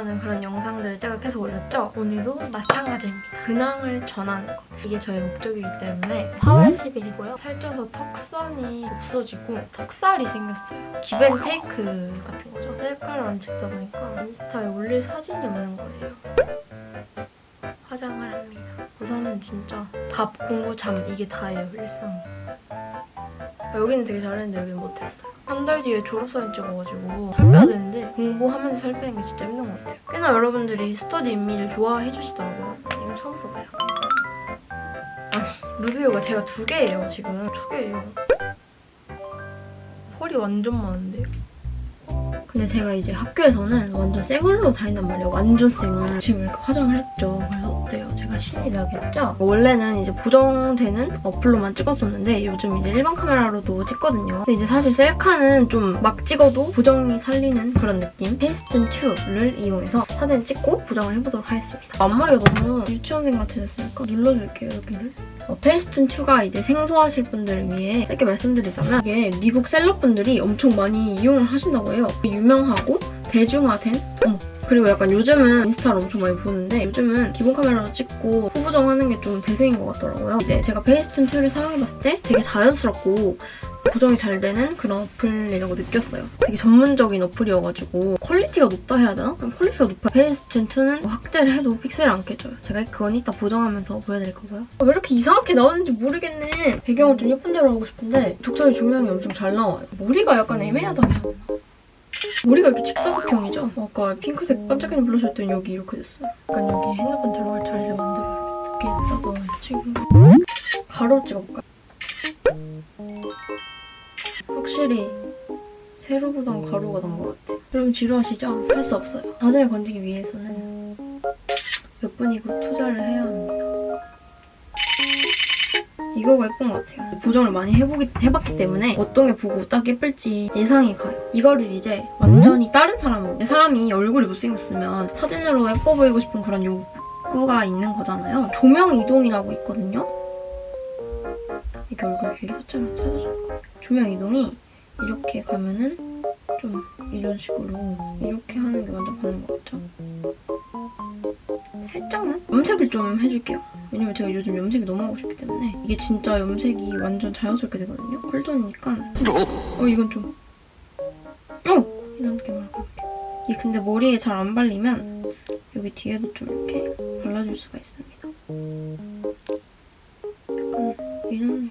좋아하는 그런 영상들을 제가 계속 올렸죠. 오늘도 마찬가지입니다. 근황을 전하는 거. 이게 저의 목적이기 때문에 4월 10일이고요. 살쪄서 턱선이 없어지고 턱살이 생겼어요. 기벤테이크 같은 거죠. 셀카를 안 찍다 보니까 인스타에 올릴 사진이 없는 거예요. 화장을 합니다. 우선은 진짜 밥, 공부, 잠 이게 다예요, 일상이. 아, 여기는 되게 잘했는데 여기는 못했어요. 한 달 뒤에 졸업사진 찍어가지고 살 빼야 되는데 공부하면서 살 빼는 게 진짜 힘든 것 같아요. 꽤나 여러분들이 스터디 인미를 좋아해 주시더라고요. 이건 처음 써봐요. 아니, 루비오가 제가 두 개예요, 지금. 두 개예요. 펄이 완전 많은데요? 근데 제가 이제 학교에서는 완전 생얼로 다닌단 말이에요. 완전 생얼. 지금 이렇게 화장을 했죠. 그래서 어때요? 제가 신이 나겠죠? 원래는 이제 보정되는 어플로만 찍었었는데 요즘 이제 일반 카메라로도 찍거든요. 근데 이제 사실 셀카는 좀 막 찍어도 보정이 살리는 그런 느낌. 페이스튼 2를 이용해서 사진 찍고 보정을 해보도록 하겠습니다. 앞머리가 너무 유치원생 같이 됐으니까 눌러줄게요, 여기를. 어, 페이스툰 2가 이제 생소하실 분들을 위해 짧게 말씀드리자면 이게 미국 셀럽분들이 엄청 많이 이용을 하신다고 해요. 유명하고 대중화된 어머 그리고 약간 요즘은 인스타를 엄청 많이 보는데 요즘은 기본 카메라로 찍고 후보정하는 게 좀 대세인 것 같더라고요. 이제 제가 페이스툰 2를 사용해봤을 때 되게 자연스럽고 보정이 잘 되는 그런 어플이라고 느꼈어요. 되게 전문적인 어플이어가지고 퀄리티가 높다 해야 되나? 퀄리티가 높아요. 페이스툰 2는 확대를 해도 픽셀이 안 깨져요. 제가 그건 이따 보정하면서 보여드릴 거고요. 아, 왜 이렇게 이상하게 나오는지 모르겠네. 배경을 좀 예쁜 대로 하고 싶은데 독서리 조명이 엄청 잘 나와요. 머리가 약간 애매하다 해야 되나? 머리가 이렇게 직사각형이죠? 아까 핑크색 반짝이는 블러셔 했더니 여기 이렇게 됐어요. 약간 여기 핸드폰 들어갈 자리를 만들어야겠다. 여기에다 넣어요, 지금. 가로 찍어볼까요? 확실히 세로보단 가로가 난 것 같아요. 여러분 지루하시죠? 할 수 없어요. 사진을 건지기 위해서는 몇 분이고 투자를 해야 합니다. 이거가 예쁜 것 같아요. 보정을 많이 해보기, 해봤기 때문에 어떤 게 보고 딱 예쁠지 예상이 가요. 이거를 이제 완전히 다른 사람으로 내 사람이 얼굴이 못생겼으면 사진으로 예뻐 보이고 싶은 그런 욕구가 있는 거잖아요. 조명 이동이라고 있거든요. 이렇게 얼굴 길게 섰잖아 찾아줄 거예요. 조명 이동이 이렇게 가면은 좀 이런 식으로 이렇게 하는 게 완전 맞는 것 같죠? 살짝만 염색을 좀 해줄게요. 왜냐면 제가 요즘 염색이 너무 하고 싶기 때문에 이게 진짜 염색이 완전 자연스럽게 되거든요. 쿨톤이니까 어 이건 좀 어! 이런 느낌으로 가볼게요. 이게 근데 머리에 잘 안 발리면 여기 뒤에도 좀 이렇게 발라줄 수가 있습니다. 약간 이런 느낌.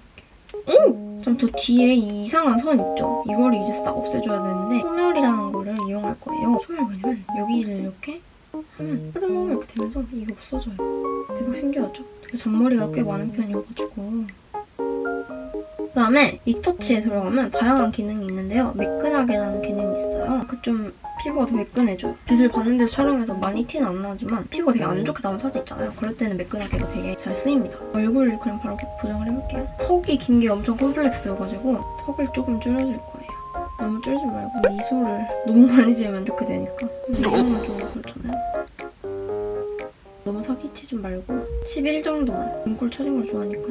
오! 좀더 뒤에 이 이상한 선 있죠? 이거를 이제 싹 없애줘야 되는데 소멸이라는 거를 이용할 거예요. 소멸 뭐냐면 여기를 이렇게 하면 뾰로롱 이렇게 되면서 이게 없어져요. 되게 신기하죠? 되게 잔머리가 꽤 많은 편이어가지고 그 다음에 리터치에 들어가면 다양한 기능이 있는데요. 매끈하게 나는 기능이 있어요. 그 좀 피부가 더 매끈해져요. 빛을 받는 데서 촬영해서 많이 티는 안 나지만 피부가 되게 안 좋게 나온 사진 있잖아요. 그럴 때는 매끈하게가 되게 잘 쓰입니다. 얼굴 그럼 바로 보정을 해볼게요. 턱이 긴 게 엄청 콤플렉스여가지고 턱을 조금 줄여줄 거예요. 너무 줄이지 말고 미소를 너무 많이 지으면 이렇게 되니까 이거는 좀 그렇잖아요. 너무 사기치지 말고 11 정도만 눈꼴 처진 걸 좋아하니까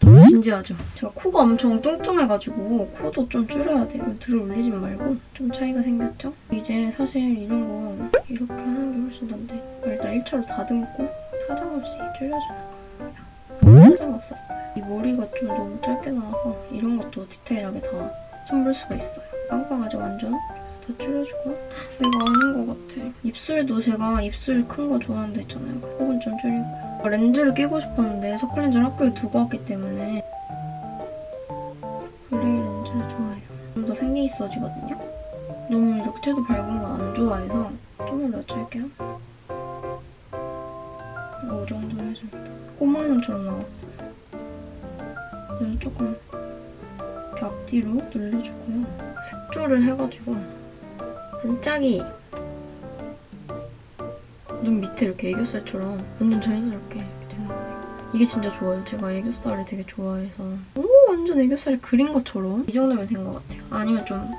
너무 진지하죠? 제가 코가 엄청 뚱뚱해가지고 코도 좀 줄여야 돼요. 들을 올리지 말고 좀 차이가 생겼죠? 이제 사실 이런 거 이렇게 하는 게 훨씬 나은데 일단 1차로 다듬고 사정없이 줄여주는 겁니다. 너무 사정 없었어요. 이 머리가 좀 너무 짧게 나와서 이런 것도 디테일하게 다 손볼 수가 있어요. 빵빵하죠 완전? 다 줄여주고 이거 아닌 것 같아. 입술도 제가 입술 큰 거 좋아한다 했잖아요. 그건 좀 줄이고요. 렌즈를 끼고 싶었는데 서클렌즈를 학교에 두고 왔기 때문에 그레이 렌즈를 좋아해요. 좀 더 생기 있어지거든요. 너무 이렇게 채도 밝은 건 안 좋아해서 좀만 낮출게요. 이 정도로 해줍니다. 꼬마눈처럼 나왔어요. 눈 조금 이렇게 앞뒤로 늘려주고요. 색조를 해가지고 반짝이 눈 밑에 이렇게 애교살처럼 완전 자연스럽게 되는 거예요. 이게 진짜 좋아요. 제가 애교살을 되게 좋아해서 오 완전 애교살 그린 것처럼 이 정도면 된 것 같아요. 아니면 좀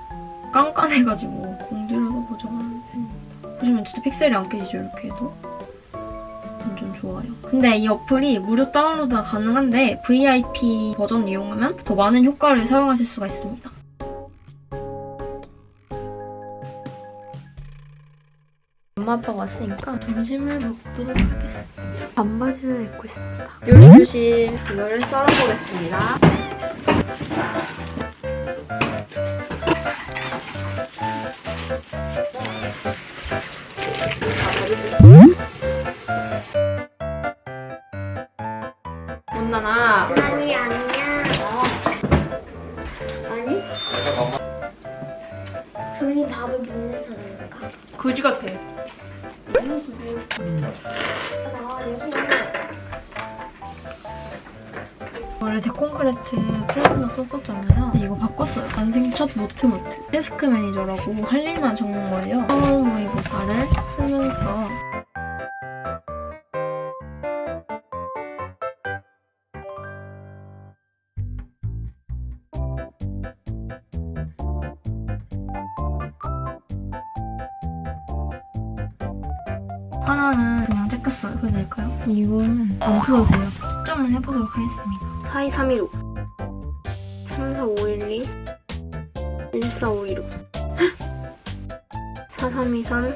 깐깐해가지고 공들여서 보정하는 편입니다. 보시면 진짜 픽셀이 안 깨지죠 이렇게 해도 완전 좋아요. 근데 이 어플이 무료 다운로드가 가능한데 VIP 버전 이용하면 더 많은 효과를 사용하실 수가 있습니다. 엄마 아빠가 왔으니까 점심을 먹도록 하겠습니다. 반바지를 입고 있습니다. 요리 교실 이거를 썰어보겠습니다. 원래 데콘크레트 플래너 썼었잖아요. 근데 이거 바꿨어요. 난생 첫 모트모트. 데스크 매니저라고 할 일만 적는 거예요. 서울 모의고사를 풀면서 하나는 그냥 째꼈어요. 그래도 될까요? 이거는 안 펴도 돼요. 채점을 해보도록 하겠습니다. 42315 34512 14515 4323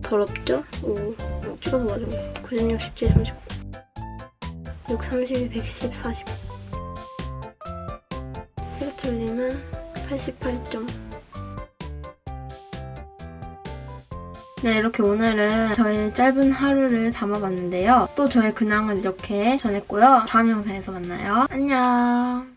더럽죠? 오, 어, 찍어서 맞은 거. 96, 17, 39 6, 32, 110, 40 세개 틀리면 88점 네, 이렇게 오늘은 저의 짧은 하루를 담아봤는데요. 또 저의 근황을 이렇게 전했고요. 다음 영상에서 만나요. 안녕.